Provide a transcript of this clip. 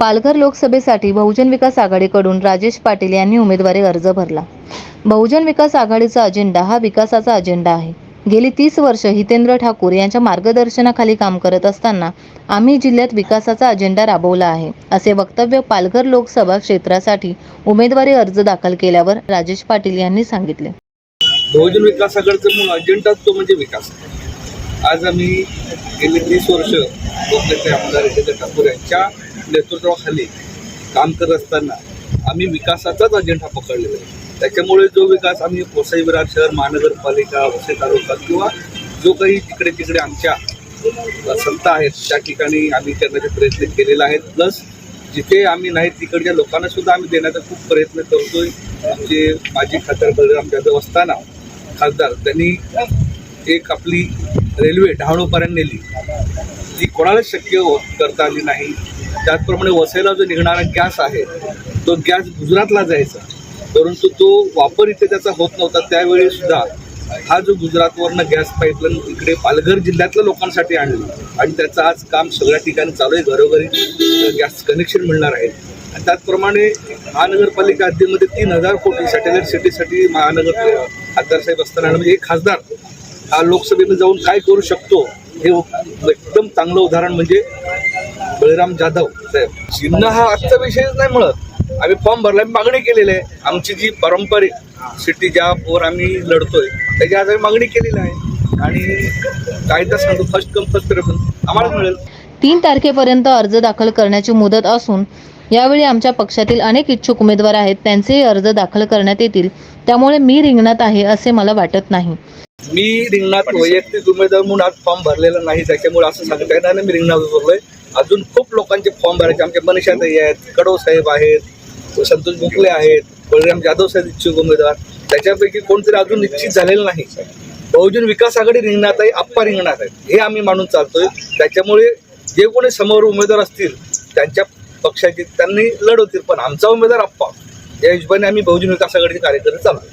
पालघर लोकसभेसाठी बहुजन विकास आघाडीकडून राजेश पाटील यांनी उमेदवारी अर्ज भरला. बहुजन विकास आघाडीचा अजेंडा हा विकासाचा अजेंडा आहे. गेली तीस वर्ष हितेंद्र ठाकूर यांच्या मार्गदर्शनाखाली काम करत असताना आम्ही जिल्ह्यात विकासाचा अजेंडा राबवला आहे असे वक्तव्य पालघर लोकसभा क्षेत्रासाठी उमेदवारी अर्ज दाखल केल्यावर राजेश पाटील यांनी सांगितले. बहुजन विकास आघाडीचा मूळ अजेंडा तो म्हणजे विकास आज आम्ही गेली तीस वर्ष लोकनेते आमदार हितेंद्र ठाकूर यांच्या नेतृत्वाखाली काम करत असताना आम्ही विकासाचाच अजेंडा पकडलेला आहे. त्याच्यामुळे जो विकास आम्ही वसई विरार शहर महानगरपालिका वसई तालुका किंवा जो काही तिकडे तिकडे आमच्या संस्था आहेत त्या ठिकाणी आम्ही करण्याचे प्रयत्न केलेला आहे प्लस जिथे आम्ही नाही तिकडच्या लोकांना सुद्धा आम्ही देण्याचा खूप प्रयत्न करतोय. आमचे माजी खासदार बलराम जाधव असताना खासदार त्यांनी एक आपली रेल्वे डहाणूपर्यंत नेली. ती कोणालाच शक्य हो- करता आली नाही. त्याचप्रमाणे वसईला जो निघणारा गॅस आहे तो गॅस गुजरातला जायचा. परंतु तो वापर इथे त्याचा होत नव्हता. त्यावेळी सुद्धा हा जो गुजरातवरनं गॅस पाईपलाईन इकडे पालघर जिल्ह्यातल्या लोकांसाठी आणला. आणि त्याचं आज काम सगळ्या ठिकाणी चालू आहे. घरोघरी गॅस कनेक्शन मिळणार आहे. आणि त्याचप्रमाणे महानगरपालिका हद्दीमध्ये तीन हजार कोटी सॅटेलाईट सिटीसाठी महानगर खासदारसाहेब असताना म्हणजे एक खासदार हा लोकसभेमध्ये जाऊन काय करू शकतो हे एकदम चांगलं उदाहरण म्हणजे बळीराम जाधव साहेब. चिन्ह हा आजचा विषयच नाही मिळत आम्ही फॉर्म भरला आम्ही मागणी केलेली आहे. आमची जी पारंपरिक सिटी ज्यावर आम्ही लढतोय त्याची आज आम्ही मागणी केलेली आहे. आणि कायदा सांगतो फर्स्ट कम फर्स्ट प्रेफरन्स आम्हाला मिळेल. तीन तारखेपर्यंत अर्ज दाखल करण्याची मुदत असून यावेळी आमच्या पक्षातील अनेक इच्छुक उमेदवार आहेत त्यांचेही अर्ज दाखल करण्यात येतील. त्यामुळे मी रिंगणात आहे असे मला वाटत नाही. मी रिंगणात वैयक्तिक उमेदवार म्हणून आज फॉर्म भरलेला नाही त्याच्यामुळे असं सांगता येणार नाही. मी रिंगणात उतरलोय. अजून खूप लोकांचे फॉर्म भरायचे. आमचे मनीषाताई आहेत कडव साहेब आहेत संतोष भोकले आहेत बळीराम जाधव साहेब इच्छुक उमेदवार. त्याच्यापैकी कोणतरी अजून निश्चित झालेलं नाही. बहुजन विकास आघाडी रिंगणात आहे आप्पा रिंगणात आहे हे आम्ही मानून चालतोय. त्याच्यामुळे जे कोणी समोर उमेदवार असतील त्यांच्या पक्षाचे त्यांनी लढवतील. पण आमचा उमेदवार आप्पा. या हिशोबाने आम्ही बहुजन विकास आघाडीचे कार्यकर्ते चालतो